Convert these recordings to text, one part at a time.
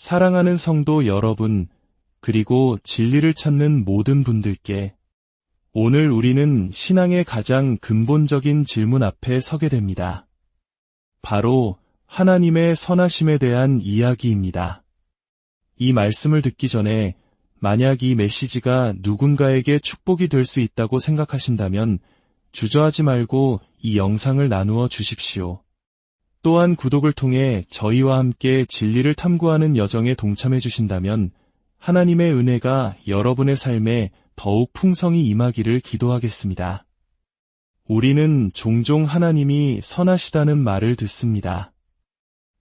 사랑하는 성도 여러분, 그리고 진리를 찾는 모든 분들께 오늘 우리는 신앙의 가장 근본적인 질문 앞에 서게 됩니다. 바로 하나님의 선하심에 대한 이야기입니다. 이 말씀을 듣기 전에 만약 이 메시지가 누군가에게 축복이 될 수 있다고 생각하신다면 주저하지 말고 이 영상을 나누어 주십시오. 또한 구독을 통해 저희와 함께 진리를 탐구하는 여정에 동참해 주신다면 하나님의 은혜가 여러분의 삶에 더욱 풍성히 임하기를 기도하겠습니다. 우리는 종종 하나님이 선하시다는 말을 듣습니다.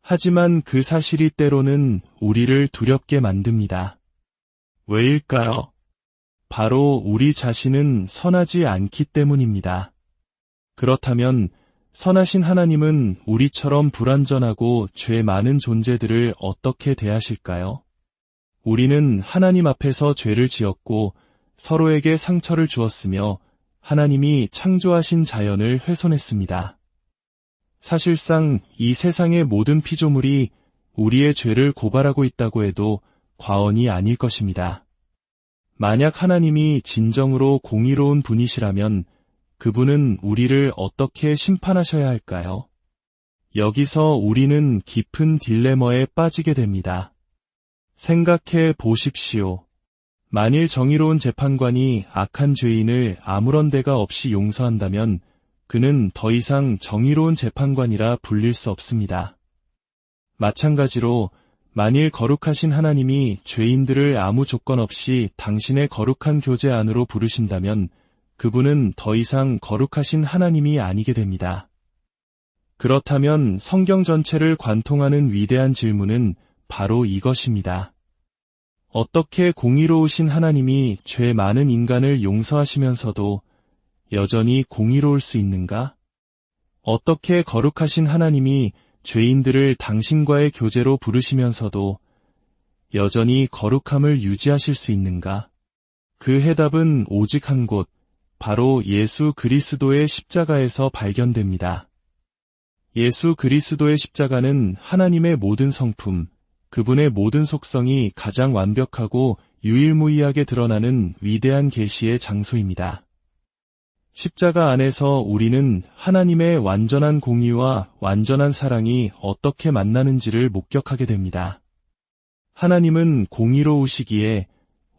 하지만 그 사실이 때로는 우리를 두렵게 만듭니다. 왜일까요? 바로 우리 자신은 선하지 않기 때문입니다. 그렇다면 선하신 하나님은 우리처럼 불완전하고 죄 많은 존재들을 어떻게 대하실까요? 우리는 하나님 앞에서 죄를 지었고 서로에게 상처를 주었으며 하나님이 창조하신 자연을 훼손했습니다. 사실상 이 세상의 모든 피조물이 우리의 죄를 고발하고 있다고 해도 과언이 아닐 것입니다. 만약 하나님이 진정으로 공의로운 분이시라면 그분은 우리를 어떻게 심판하셔야 할까요? 여기서 우리는 깊은 딜레머에 빠지게 됩니다. 생각해 보십시오. 만일 정의로운 재판관이 악한 죄인을 아무런 대가 없이 용서한다면 그는 더 이상 정의로운 재판관이라 불릴 수 없습니다. 마찬가지로 만일 거룩하신 하나님이 죄인들을 아무 조건 없이 당신의 거룩한 교제 안으로 부르신다면 그분은 더 이상 거룩하신 하나님이 아니게 됩니다. 그렇다면 성경 전체를 관통하는 위대한 질문은 바로 이것입니다. 어떻게 공의로우신 하나님이 죄 많은 인간을 용서하시면서도 여전히 공의로울 수 있는가? 어떻게 거룩하신 하나님이 죄인들을 당신과의 교제로 부르시면서도 여전히 거룩함을 유지하실 수 있는가? 그 해답은 오직 한 곳, 바로 예수 그리스도의 십자가에서 발견됩니다. 예수 그리스도의 십자가는 하나님의 모든 성품, 그분의 모든 속성이 가장 완벽하고 유일무이하게 드러나는 위대한 계시의 장소입니다. 십자가 안에서 우리는 하나님의 완전한 공의와 완전한 사랑이 어떻게 만나는지를 목격하게 됩니다. 하나님은 공의로우시기에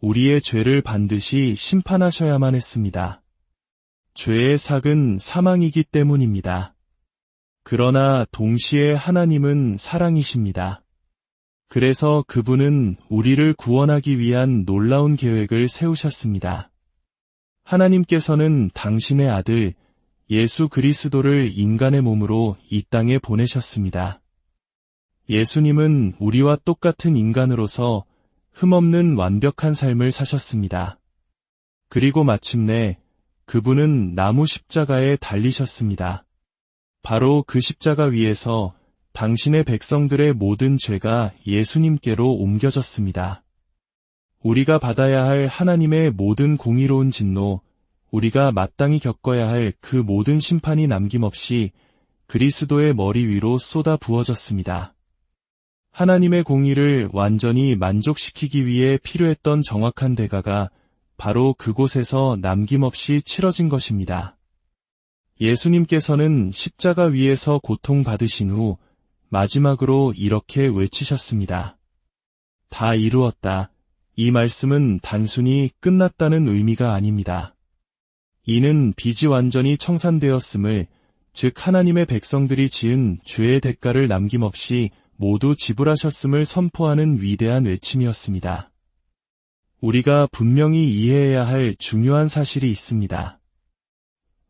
우리의 죄를 반드시 심판하셔야만 했습니다. 죄의 삭은 사망이기 때문입니다. 그러나 동시에 하나님은 사랑이십니다. 그래서 그분은 우리를 구원하기 위한 놀라운 계획을 세우셨습니다. 하나님께서는 당신의 아들 예수 그리스도를 인간의 몸으로 이 땅에 보내셨습니다. 예수님은 우리와 똑같은 인간으로서 흠없는 완벽한 삶을 사셨습니다. 그리고 마침내 그분은 나무 십자가에 달리셨습니다. 바로 그 십자가 위에서 당신의 백성들의 모든 죄가 예수님께로 옮겨졌습니다. 우리가 받아야 할 하나님의 모든 공의로운 진노, 우리가 마땅히 겪어야 할 그 모든 심판이 남김없이 그리스도의 머리 위로 쏟아 부어졌습니다. 하나님의 공의를 완전히 만족시키기 위해 필요했던 정확한 대가가 바로 그곳에서 남김없이 치러진 것입니다. 예수님께서는 십자가 위에서 고통받으신 후 마지막으로 이렇게 외치셨습니다. 다 이루었다. 이 말씀은 단순히 끝났다는 의미가 아닙니다. 이는 빚이 완전히 청산되었음을, 즉 하나님의 백성들이 지은 죄의 대가를 남김없이 모두 지불하셨음을 선포하는 위대한 외침이었습니다. 우리가 분명히 이해해야 할 중요한 사실이 있습니다.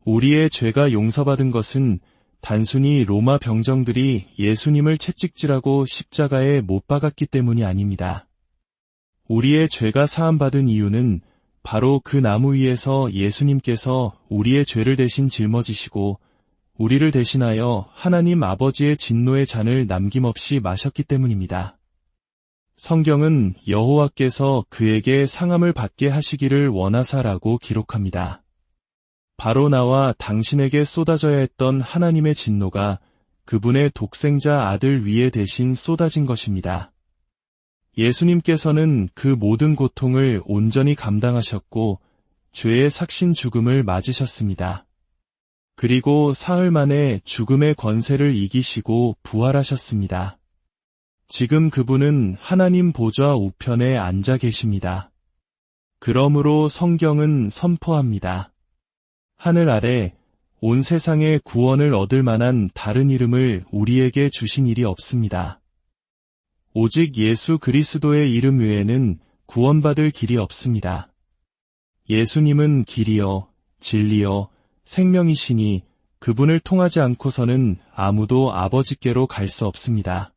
우리의 죄가 용서받은 것은 단순히 로마 병정들이 예수님을 채찍질하고 십자가에 못 박았기 때문이 아닙니다. 우리의 죄가 사함받은 이유는 바로 그 나무 위에서 예수님께서 우리의 죄를 대신 짊어지시고 우리를 대신하여 하나님 아버지의 진노의 잔을 남김없이 마셨기 때문입니다. 성경은 여호와께서 그에게 상함을 받게 하시기를 원하사라고 기록합니다. 바로 나와 당신에게 쏟아져야 했던 하나님의 진노가 그분의 독생자 아들 위에 대신 쏟아진 것입니다. 예수님께서는 그 모든 고통을 온전히 감당하셨고 죄의 삭신 죽음을 맞으셨습니다. 그리고 사흘 만에 죽음의 권세를 이기시고 부활하셨습니다. 지금 그분은 하나님 보좌 우편에 앉아 계십니다. 그러므로 성경은 선포합니다. 하늘 아래 온 세상의 구원을 얻을 만한 다른 이름을 우리에게 주신 일이 없습니다. 오직 예수 그리스도의 이름 외에는 구원받을 길이 없습니다. 예수님은 길이요, 진리요, 생명이시니 그분을 통하지 않고서는 아무도 아버지께로 갈 수 없습니다.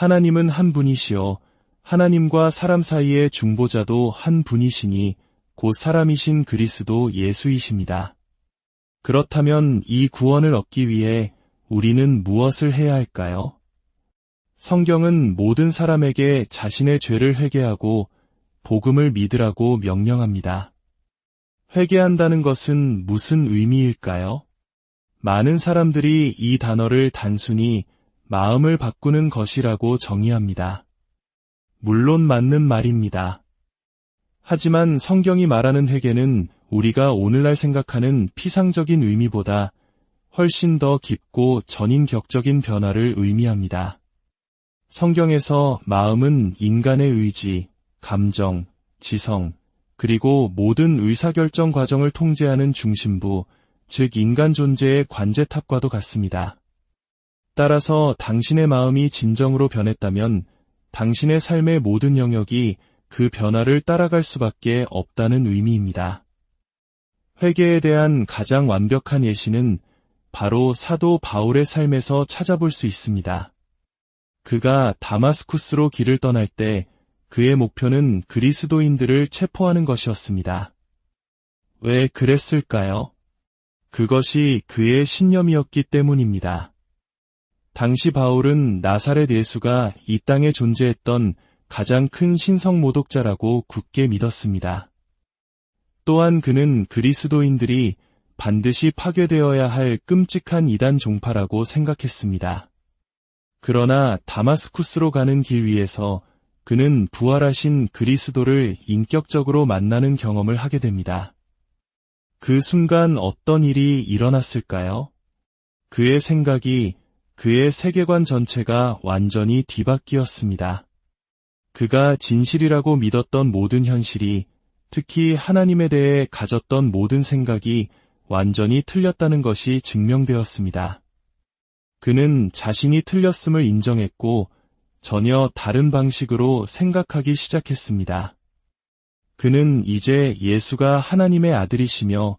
하나님은 한 분이시요, 하나님과 사람 사이의 중보자도 한 분이시니 곧 사람이신 그리스도 예수이십니다. 그렇다면 이 구원을 얻기 위해 우리는 무엇을 해야 할까요? 성경은 모든 사람에게 자신의 죄를 회개하고 복음을 믿으라고 명령합니다. 회개한다는 것은 무슨 의미일까요? 많은 사람들이 이 단어를 단순히 마음을 바꾸는 것이라고 정의합니다. 물론 맞는 말입니다. 하지만 성경이 말하는 회개는 우리가 오늘날 생각하는 피상적인 의미보다 훨씬 더 깊고 전인격적인 변화를 의미합니다. 성경에서 마음은 인간의 의지, 감정, 지성, 그리고 모든 의사결정 과정을 통제하는 중심부, 즉 인간 존재의 관제탑과도 같습니다. 따라서 당신의 마음이 진정으로 변했다면 당신의 삶의 모든 영역이 그 변화를 따라갈 수밖에 없다는 의미입니다. 회개에 대한 가장 완벽한 예시는 바로 사도 바울의 삶에서 찾아볼 수 있습니다. 그가 다마스쿠스로 길을 떠날 때 그의 목표는 그리스도인들을 체포하는 것이었습니다. 왜 그랬을까요? 그것이 그의 신념이었기 때문입니다. 당시 바울은 나사렛 예수가 이 땅에 존재했던 가장 큰 신성 모독자라고 굳게 믿었습니다. 또한 그는 그리스도인들이 반드시 파괴되어야 할 끔찍한 이단 종파라고 생각했습니다. 그러나 다마스쿠스로 가는 길 위에서 그는 부활하신 그리스도를 인격적으로 만나는 경험을 하게 됩니다. 그 순간 어떤 일이 일어났을까요? 그의 생각이 그의 세계관 전체가 완전히 뒤바뀌었습니다. 그가 진실이라고 믿었던 모든 현실이 특히 하나님에 대해 가졌던 모든 생각이 완전히 틀렸다는 것이 증명되었습니다. 그는 자신이 틀렸음을 인정했고 전혀 다른 방식으로 생각하기 시작했습니다. 그는 이제 예수가 하나님의 아들이시며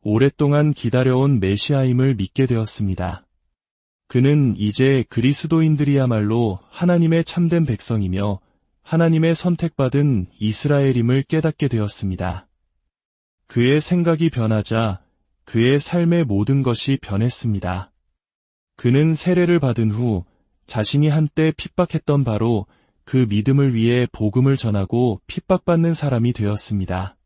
오랫동안 기다려온 메시아임을 믿게 되었습니다. 그는 이제 그리스도인들이야말로 하나님의 참된 백성이며 하나님의 선택받은 이스라엘임을 깨닫게 되었습니다. 그의 생각이 변하자 그의 삶의 모든 것이 변했습니다. 그는 세례를 받은 후 자신이 한때 핍박했던 바로 그 믿음을 위해 복음을 전하고 핍박받는 사람이 되었습니다.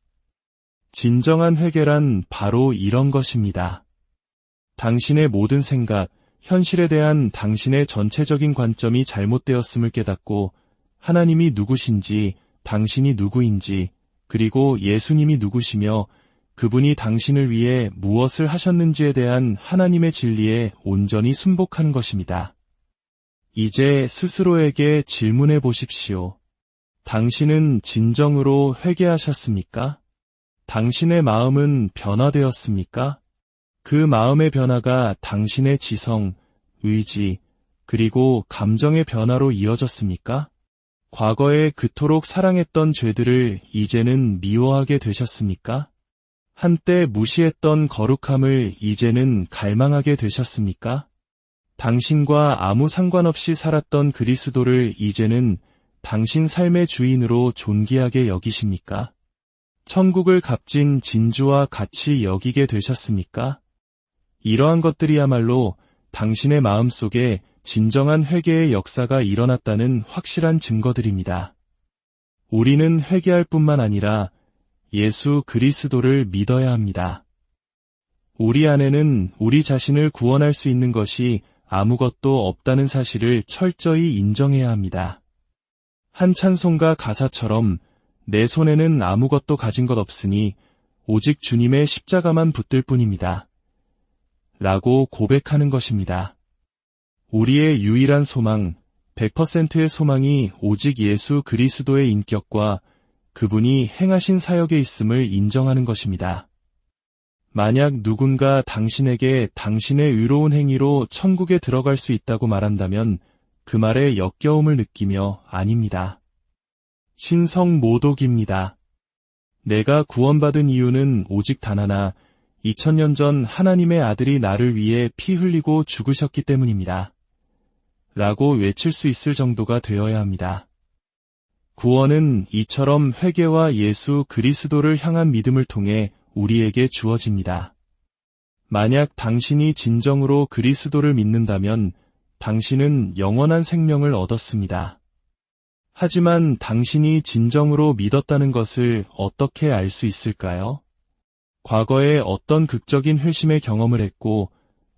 진정한 회개란 바로 이런 것입니다. 당신의 모든 생각, 현실에 대한 당신의 전체적인 관점이 잘못되었음을 깨닫고 하나님이 누구신지, 당신이 누구인지, 그리고 예수님이 누구시며 그분이 당신을 위해 무엇을 하셨는지에 대한 하나님의 진리에 온전히 순복하는 것입니다. 이제 스스로에게 질문해 보십시오. 당신은 진정으로 회개하셨습니까? 당신의 마음은 변화되었습니까? 그 마음의 변화가 당신의 지성, 의지, 그리고 감정의 변화로 이어졌습니까? 과거에 그토록 사랑했던 죄들을 이제는 미워하게 되셨습니까? 한때 무시했던 거룩함을 이제는 갈망하게 되셨습니까? 당신과 아무 상관없이 살았던 그리스도를 이제는 당신 삶의 주인으로 존귀하게 여기십니까? 천국을 값진 진주와 같이 여기게 되셨습니까? 이러한 것들이야말로 당신의 마음 속에 진정한 회개의 역사가 일어났다는 확실한 증거들입니다. 우리는 회개할 뿐만 아니라 예수 그리스도를 믿어야 합니다. 우리 안에는 우리 자신을 구원할 수 있는 것이 아무것도 없다는 사실을 철저히 인정해야 합니다. 한 찬송가 가사처럼 내 손에는 아무것도 가진 것 없으니 오직 주님의 십자가만 붙들 뿐입니다. 라고 고백하는 것입니다. 우리의 유일한 소망, 100%의 소망이 오직 예수 그리스도의 인격과 그분이 행하신 사역에 있음을 인정하는 것입니다. 만약 누군가 당신에게 당신의 의로운 행위로 천국에 들어갈 수 있다고 말한다면 그 말에 역겨움을 느끼며 아닙니다. 신성 모독입니다. 내가 구원받은 이유는 오직 단 하나, 2000년 전 하나님의 아들이 나를 위해 피 흘리고 죽으셨기 때문입니다. 라고 외칠 수 있을 정도가 되어야 합니다. 구원은 이처럼 회개와 예수 그리스도를 향한 믿음을 통해 우리에게 주어집니다. 만약 당신이 진정으로 그리스도를 믿는다면 당신은 영원한 생명을 얻었습니다. 하지만 당신이 진정으로 믿었다는 것을 어떻게 알 수 있을까요? 과거에 어떤 극적인 회심의 경험을 했고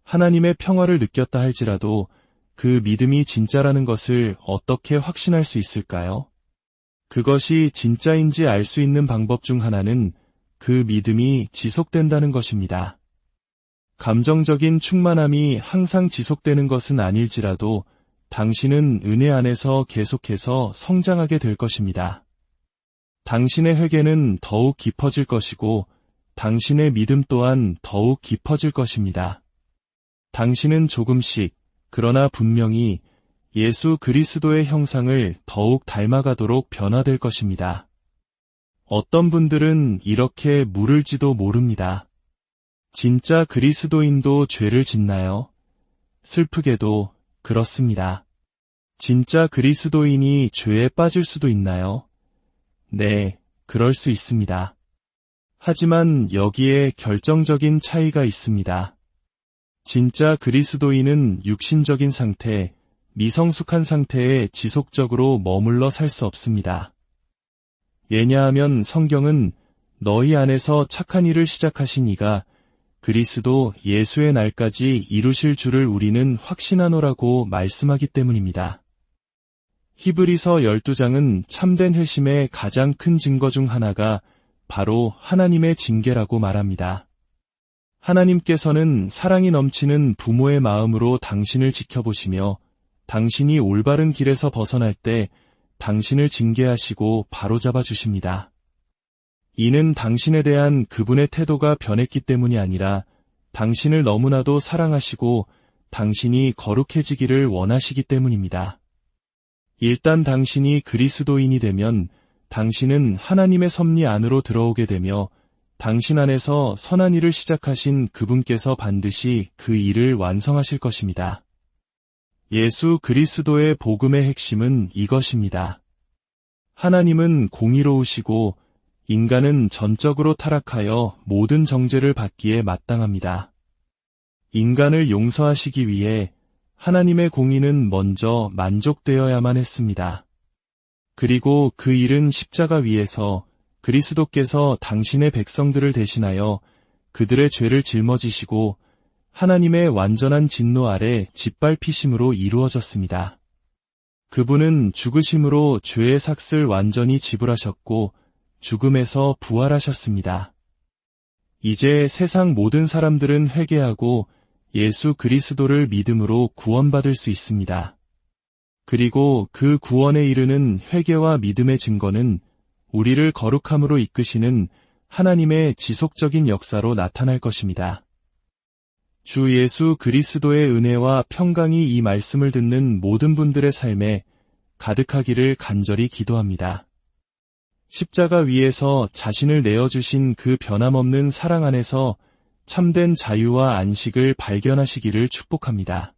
하나님의 평화를 느꼈다 할지라도 그 믿음이 진짜라는 것을 어떻게 확신할 수 있을까요? 그것이 진짜인지 알 수 있는 방법 중 하나는 그 믿음이 지속된다는 것입니다. 감정적인 충만함이 항상 지속되는 것은 아닐지라도 당신은 은혜 안에서 계속해서 성장하게 될 것입니다. 당신의 회개는 더욱 깊어질 것이고 당신의 믿음 또한 더욱 깊어질 것입니다. 당신은 조금씩 그러나 분명히 예수 그리스도의 형상을 더욱 닮아가도록 변화될 것입니다. 어떤 분들은 이렇게 물을지도 모릅니다. 진짜 그리스도인도 죄를 짓나요? 슬프게도 그렇습니다. 진짜 그리스도인이 죄에 빠질 수도 있나요? 네, 그럴 수 있습니다. 하지만 여기에 결정적인 차이가 있습니다. 진짜 그리스도인은 육신적인 상태, 미성숙한 상태에 지속적으로 머물러 살 수 없습니다. 왜냐하면 성경은 너희 안에서 착한 일을 시작하신 이가 그리스도 예수의 날까지 이루실 줄을 우리는 확신하노라고 말씀하기 때문입니다. 히브리서 12장은 참된 회심의 가장 큰 증거 중 하나가 바로 하나님의 징계라고 말합니다. 하나님께서는 사랑이 넘치는 부모의 마음으로 당신을 지켜보시며 당신이 올바른 길에서 벗어날 때 당신을 징계하시고 바로잡아 주십니다. 이는 당신에 대한 그분의 태도가 변했기 때문이 아니라 당신을 너무나도 사랑하시고 당신이 거룩해지기를 원하시기 때문입니다. 일단 당신이 그리스도인이 되면 당신은 하나님의 섭리 안으로 들어오게 되며 당신 안에서 선한 일을 시작하신 그분께서 반드시 그 일을 완성하실 것입니다. 예수 그리스도의 복음의 핵심은 이것입니다. 하나님은 공의로우시고 인간은 전적으로 타락하여 모든 정죄를 받기에 마땅합니다. 인간을 용서하시기 위해 하나님의 공의는 먼저 만족되어야만 했습니다. 그리고 그 일은 십자가 위에서 그리스도께서 당신의 백성들을 대신하여 그들의 죄를 짊어지시고 하나님의 완전한 진노 아래 짓밟히심으로 이루어졌습니다. 그분은 죽으심으로 죄의 삭을 완전히 지불하셨고 죽음에서 부활하셨습니다. 이제 세상 모든 사람들은 회개하고 예수 그리스도를 믿음으로 구원받을 수 있습니다. 그리고 그 구원에 이르는 회개와 믿음의 증거는 우리를 거룩함으로 이끄시는 하나님의 지속적인 역사로 나타날 것입니다. 주 예수 그리스도의 은혜와 평강이 이 말씀을 듣는 모든 분들의 삶에 가득하기를 간절히 기도합니다. 십자가 위에서 자신을 내어주신 그 변함없는 사랑 안에서 참된 자유와 안식을 발견하시기를 축복합니다.